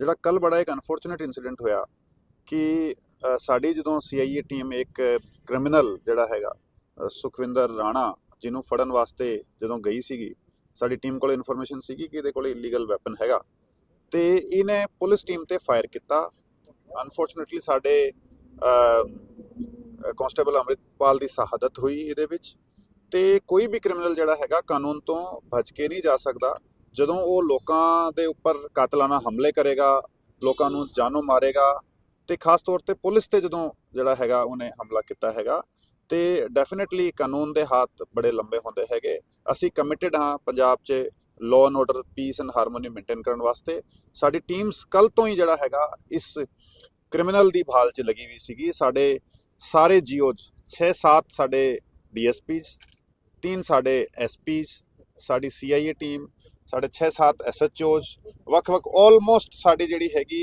ਜਿਹੜਾ ਕੱਲ ਬੜਾ ਇੱਕ ਅਨਫੋਰਚੂਨੇਟ ਇਨਸੀਡੈਂਟ ਹੋਇਆ ਕਿ ਸਾਡੀ ਜਦੋਂ ਸੀਆਈਏ ਟੀਮ ਇੱਕ ਕ੍ਰਿਮੀਨਲ ਜਿਹੜਾ ਹੈਗਾ ਸੁਖਵਿੰਦਰ ਰਾਣਾ ਜਿਹਨੂੰ ਫੜਨ ਵਾਸਤੇ ਜਦੋਂ ਗਈ ਸੀਗੀ, ਸਾਡੀ ਟੀਮ ਕੋਲ ਇਨਫੋਰਮੇਸ਼ਨ ਸੀਗੀ ਕਿ ਇਹਦੇ ਕੋਲ ਇਲੀਗਲ ਵੈਪਨ ਹੈਗਾ ਤੇ ਇਹਨੇ ਪੁਲਿਸ ਟੀਮ ਤੇ ਫਾਇਰ ਕੀਤਾ। ਅਨਫੋਰਚੂਨੇਟਲੀ ਸਾਡੇ ਕਨਸਟੇਬਲ ਅੰਮ੍ਰਿਤਪਾਲ ਦੀ ਸ਼ਹਾਦਤ ਹੋਈ ਇਹਦੇ ਵਿੱਚ ਤੇ ਕੋਈ ਵੀ ਕ੍ਰਿਮੀਨਲ ਜਿਹੜਾ ਹੈਗਾ ਕਾਨੂੰਨ ਤੋਂ ਬਚ ਕੇ ਨਹੀਂ ਜਾ ਸਕਦਾ। ਜਦੋਂ ਉਹ ਲੋਕਾਂ ਦੇ ਉੱਪਰ ਕਾਤਲਾਨਾ ਹਮਲੇ ਕਰੇਗਾ, ਲੋਕਾਂ ਨੂੰ ਜਾਨੋਂ ਮਾਰੇਗਾ ਤੇ ਖਾਸ ਤੌਰ ਤੇ ਪੁਲਿਸ ਤੇ ਜਦੋਂ ਜਿਹੜਾ ਹੈਗਾ ਉਹਨੇ ਹਮਲਾ ਕੀਤਾ ਹੈਗਾ, ਤੇ ਡੈਫੀਨਿਟਲੀ ਕਾਨੂੰਨ ਦੇ ਹੱਥ ਬੜੇ ਲੰਬੇ ਹੁੰਦੇ ਹੈਗੇ। ਅਸੀਂ ਕਮਿਟਿਡ ਹਾਂ ਪੰਜਾਬ 'ਚ law and order peace and harmony maintain ਕਰਨ ਵਾਸਤੇ। ਸਾਡੀ ਟੀਮਸ ਕੱਲ ਤੋਂ ਹੀ ਜਿਹੜਾ ਹੈਗਾ ਇਸ ਕ੍ਰਿਮੀਨਲ ਦੀ ਭਾਲ 'ਚ ਲੱਗੀ ਹੋਈ ਸੀਗੀ। ਸਾਡੇ ਸਾਰੇ ਜੀਓਜ਼ 6-7 ਸਾਡੇ ਡੀਐਸਪੀਜ਼, ਤਿੰਨ ਸਾਡੇ ਐਸਪੀਜ਼, ਸਾਡੀ ਸੀਆਈਏ ਟੀਮ ਸਾਡੇ 6-7 ਐਸਐਚਓਜ਼ ਵੱਖ-ਵੱਖ ਆਲਮੋਸਟ ਸਾਡੀ ਜਿਹੜੀ ਹੈਗੀ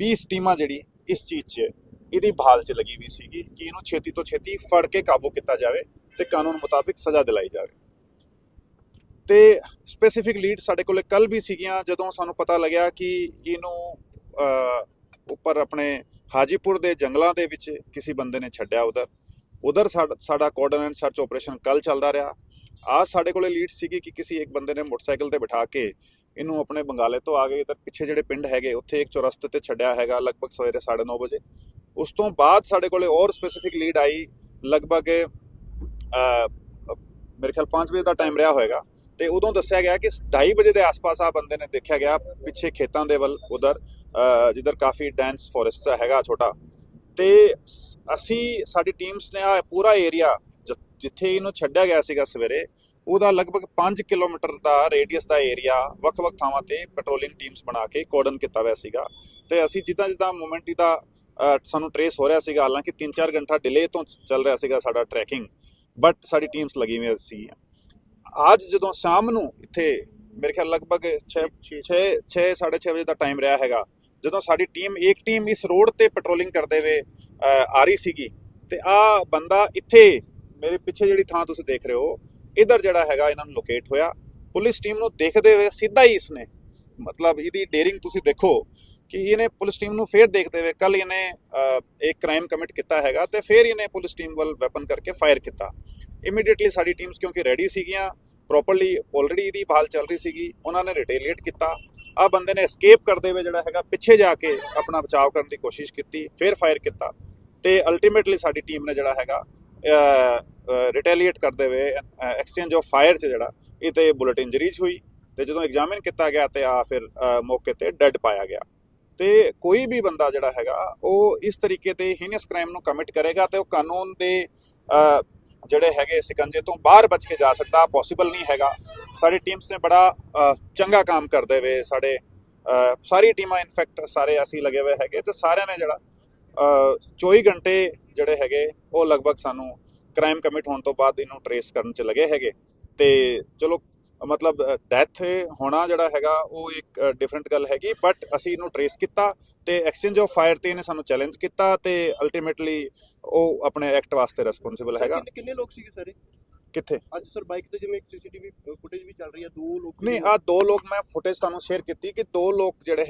20 ਟੀਮਾਂ ਜਿਹੜੀ ਇਸ ਚੀਜ਼ 'ਚ, ਇਹਦੀ ਭਾਲ 'ਚ ਲੱਗੀ ਹੋਈ ਸੀਗੀ ਕਿ ਇਹਨੂੰ ਛੇਤੀ ਤੋਂ ਛੇਤੀ ਫੜ ਕੇ ਕਾਬੂ ਕੀਤਾ ਜਾਵੇ ਤੇ ਕਾਨੂੰਨ ਮੁਤਾਬਿਕ ਸਜ਼ਾ ਦਿਲਾਈ ਜਾਵੇ। ਤੇ ਸਪੈਸੀਫਿਕ ਲੀਡ ਸਾਡੇ ਕੋਲੇ ਕੱਲ ਵੀ ਸੀਗੀਆਂ, ਜਦੋਂ ਸਾਨੂੰ ਪਤਾ ਲੱਗਿਆ ਕਿ ਇਹਨੂੰ ਉੱਪਰ ਆਪਣੇ ਹਾਜੀਪੁਰ ਦੇ ਜੰਗਲਾਂ ਦੇ ਵਿੱਚ ਕਿਸੇ ਬੰਦੇ ਨੇ ਛੱਡਿਆ ਉਧਰ। ਉਧਰ ਸਾਡਾ ਕੋਆਰਡੀਨੇਟ ਸਰਚ ਆਪਰੇਸ਼ਨ ਕੱਲ ਚੱਲਦਾ ਰਿਹਾ। ਆ ਸਾਡੇ ਕੋਲੇ ਲੀਡ ਸੀਗੀ ਕਿ ਕਿਸੇ ਇੱਕ ਬੰਦੇ ਨੇ ਮੋਟਰਸਾਈਕਲ ਤੇ ਬਿਠਾ ਕੇ ਇਹਨੂੰ ਆਪਣੇ ਬੰਗਾਲੇ ਤੋਂ ਆ ਗਏ ਇਧਰ ਪਿੱਛੇ ਜਿਹੜੇ ਪਿੰਡ ਹੈਗੇ, ਉੱਥੇ ਇੱਕ ਚੌਰਸਤੇ ਤੇ ਛੱਡਿਆ ਹੈਗਾ ਲਗਭਗ ਸਵੇਰੇ 9:30 ਵਜੇ। ਉਸ ਤੋਂ ਬਾਅਦ ਸਾਡੇ ਕੋਲੇ ਹੋਰ ਸਪੈਸੀਫਿਕ ਲੀਡ ਆਈ, ਲਗਭਗ ਮੇਰੇ ਖਿਆਲ 5 ਵਜੇ ਦਾ ਟਾਈਮ ਰਿਹਾ ਹੋਏਗਾ ਤੇ ਉਦੋਂ ਦੱਸਿਆ ਗਿਆ ਕਿ 2:30 ਵਜੇ ਦੇ ਆਸ-ਪਾਸ ਆ ਬੰਦੇ ਨੇ ਦੇਖਿਆ ਗਿਆ, ਪਿੱਛੇ ਖੇਤਾਂ ਦੇ ਵੱਲ, ਉਧਰ ਜਿੱਧਰ ਕਾਫੀ ਡੈਂਸ ਫੋਰੈਸਟ ਹੈਗਾ ਛੋਟਾ। ਤੇ ਸ- ਅਸੀਂ, ਸਾਡੀ ਟੀਮਸ ਨੇ ਆ ਪੂਰਾ ਏਰੀਆ ਜਿੱਥੇ ਇਹਨੂੰ ਛੱਡਿਆ ਗਿਆ ਸੀਗਾ ਸਵੇਰੇ ਉਹਦਾ ਲਗਭਗ 5 ਕਿਲੋਮੀਟਰ ਦਾ ਰੇਡੀਅਸ ਦਾ ਏਰੀਆ ਵੱਖ-ਵੱਖ ਥਾਵਾਂ ਤੇ ਪੈਟਰੋਲਿੰਗ ਟੀਮਸ ਬਣਾ ਕੇ ਕੋਰਡਨ ਕੀਤਾ ਹੋਇਆ ਸੀਗਾ। ਤੇ ਅਸੀਂ ਜਿੱਦਾਂ ਜਿੱਦਾਂ ਮੂਵਮੈਂਟ ਇਹਦਾ ਸਾਨੂੰ ਟਰੇਸ ਹੋ ਰਿਹਾ ਸੀਗਾ ਹਾਲਾਂਕਿ 3-4 ਘੰਟਾ ਡਿਲੇ ਤੋਂ ਚੱਲ ਰਿਹਾ ਸੀਗਾ ਸਾਡਾ ਟਰੈਕਿੰਗ ਬਟ ਸਾਡੀ ਟੀਮਸ ਲੱਗੀ ਹੋਈ ਸੀ ਅੱਜ ਜਦੋਂ ਸ਼ਾਮ ਨੂੰ ਇੱਥੇ ਮੇਰੇ ਖਿਆਲ ਲਗਭਗ 6 6 6 6:30 ਵਜੇ ਦਾ ਟਾਈਮ ਰਿਹਾ ਹੈਗਾ ਜਦੋਂ ਸਾਡੀ ਟੀਮ ਇੱਕ ਟੀਮ ਇਸ ਰੋਡ ਤੇ ਪੈਟਰੋਲਿੰਗ ਕਰਦੇ ਹੋਏ ਆ ਰਹੀ ਸੀਗੀ ਤੇ ਆ ਬੰਦਾ ਇੱਥੇ ਮੇਰੇ ਪਿੱਛੇ ਜਿਹੜੀ ਥਾਂ ਤੁਸੀਂ ਦੇਖ ਰਹੇ ਹੋ ਇਧਰ ਜਿਹੜਾ ਹੈਗਾ ਇਹਨਾਂ ਨੂੰ ਲੋਕੇਟ ਹੋਇਆ। ਪੁਲਿਸ ਟੀਮ ਨੂੰ ਦੇਖਦੇ ਹੋਏ ਸਿੱਧਾ ਹੀ ਇਸਨੇ ਮਤਲਬ ਇਹਦੀ ਡੇਰਿੰਗ ਤੁਸੀਂ ਦੇਖੋ ਕਿ ਇਹਨੇ ਪੁਲਿਸ ਟੀਮ ਨੂੰ ਫੇਰ ਦੇਖਦੇ ਹੋਏ ਕੱਲ ਇਹਨੇ ਅ, ਇੱਕ ਕ੍ਰਾਈਮ ਕਮਿਟ ਕੀਤਾ ਹੈਗਾ ਤੇ ਫੇਰ ਇਹਨੇ ਪੁਲਿਸ ਟੀਮ ਵੱਲ ਵੈਪਨ ਕਰਕੇ ਫਾਇਰ ਕੀਤਾ। ਇਮੀਡੀਏਟਲੀ ਸਾਡੀ ਟੀਮਸ ਕਿਉਂਕਿ ਰੈਡੀ ਸੀਗੀਆਂ ਪ੍ਰੋਪਰਲੀ ਆਲਰੇਡੀ ਇਹਦੀ ਭਾਲ ਚੱਲ ਰਹੀ ਸੀਗੀ ਉਹਨਾਂ ਨੇ ਰਿਟੇਲੀਏਟ ਕੀਤਾ। ਆ ਬੰਦੇ ਨੇ ਐਸਕੇਪ ਕਰਦੇ ਹੋਏ ਜਿਹੜਾ ਹੈਗਾ ਪਿੱਛੇ ਜਾ ਕੇ ਆਪਣਾ ਬਚਾਅ ਕਰਨ ਦੀ ਕੋਸ਼ਿਸ਼ ਕੀਤੀ ਫਿਰ ਫਾਇਰ ਕੀਤਾ। ਤੇ ਅਲਟੀਮੇਟਲੀ ਸਾਡੀ ਟੀਮ ਨੇ ਜਿਹੜਾ ਹੈਗਾ ਰਿਟੈਲੀਏਟ ਕਰਦੇ ਹੋਏ ਐਕਸਚੇਂਜ ਆਫ ਫਾਇਰ ਚ ਜਿਹੜਾ ਇਹ ਤੇ ਬੁਲਟ ਇੰਜਰੀਜ਼ ਹੋਈ ਤੇ ਜਦੋਂ ਐਗਜ਼ਾਮਿਨ ਕੀਤਾ ਗਿਆ ਤੇ ਆ ਫਿਰ ਮੌਕੇ ਤੇ ਡੈੱਡ ਪਾਇਆ ਗਿਆ। ਤੇ ਕੋਈ ਵੀ ਬੰਦਾ ਜਿਹੜਾ ਹੈਗਾ, ਉਹ ਇਸ ਤਰੀਕੇ ਤੇ ਹੀਨਸ ਕ੍ਰਾਈਮ ਨੂੰ ਕਮਿਟ ਕਰੇਗਾ ਤੇ ਉਹ ਕਾਨੂੰਨ ਦੇ ਜਿਹੜੇ ਹੈਗੇ ਸਿਕੰਜੇ ਤੋਂ ਬਾਹਰ ਬਚ ਕੇ ਜਾ ਸਕਦਾ ਪੋਸੀਬਲ ਨਹੀਂ ਹੈਗਾ। ਸਾਡੀ ਟੀਮਸ ਨੇ ਬੜਾ ਚੰਗਾ ਕੰਮ ਕਰਦੇ ਹੋਏ ਸਾਡੇ ਸਾਰੀ ਟੀਮਾਂ ਇਨਫੈਕਟ ਸਾਰੇ ਅਸੀਂ ਲੱਗੇ ਹੋਏ ਹੈਗੇ ਤੇ ਸਾਰਿਆਂ ਨੇ ਜਿਹੜਾ 24 ਘੰਟੇ ਜਿਹੜੇ ਹੈਗੇ ਉਹ ਲਗਭਗ ਸਾਨੂੰ ਕ੍ਰਾਈਮ ਕਮਿਟ ਹੋਣ ਤੋਂ ਬਾਅਦ ਇਹਨੂੰ ਟਰੇਸ ਕਰਨ ਚ ਲੱਗੇ ਹੈਗੇ। ਤੇ ਚਲੋ ਮਤਲਬ ਡੈਥ ਹੋਣਾ ਜਿਹੜਾ ਹੈਗਾ ਉਹ ਇੱਕ ਡਿਫਰੈਂਟ ਗੱਲ ਹੈਗੀ ਬਟ ਅਸੀਂ ਇਹਨੂੰ ਟਰੇਸ ਕੀਤਾ ਤੇ ਐਕਸਚੇਂਜ ਆਫ ਫਾਇਰ ਤੇ ਇਹਨੇ ਸਾਨੂੰ ਚੈਲੰਜ ਕੀਤਾ ਤੇ ਅਲਟੀਮੇਟਲੀ ਉਹ ਆਪਣੇ ਐਕਟ ਵਾਸਤੇ ਰਿਸਪੌਂਸਿਬਲ ਹੈਗਾ। ਕਿੰਨੇ- ਲੋਕ ਸੀਗੇ ਸਾਰੇ? ਕਿੱਥੇ? ਅੱਜ ਸਰ ਬਾਈਕ ਤੇ ਜਿਵੇਂ ਇੱਕ ਸੀਸੀਟੀਵੀ ਫੁਟੇਜ ਵੀ ਚੱਲ ਰਹੀ ਹੈ ਦੋ ਲੋਕ ਨਹੀਂ ਆ ਦੋ ਲੋਕ ਮੈਂ ਫੁਟੇਜ ਤੁਹਾਨੂੰ ਸ਼ੇਅਰ ਕੀਤੀ ਕਿ ਦੋ ਲੋਕ ਜਿਹੜੇ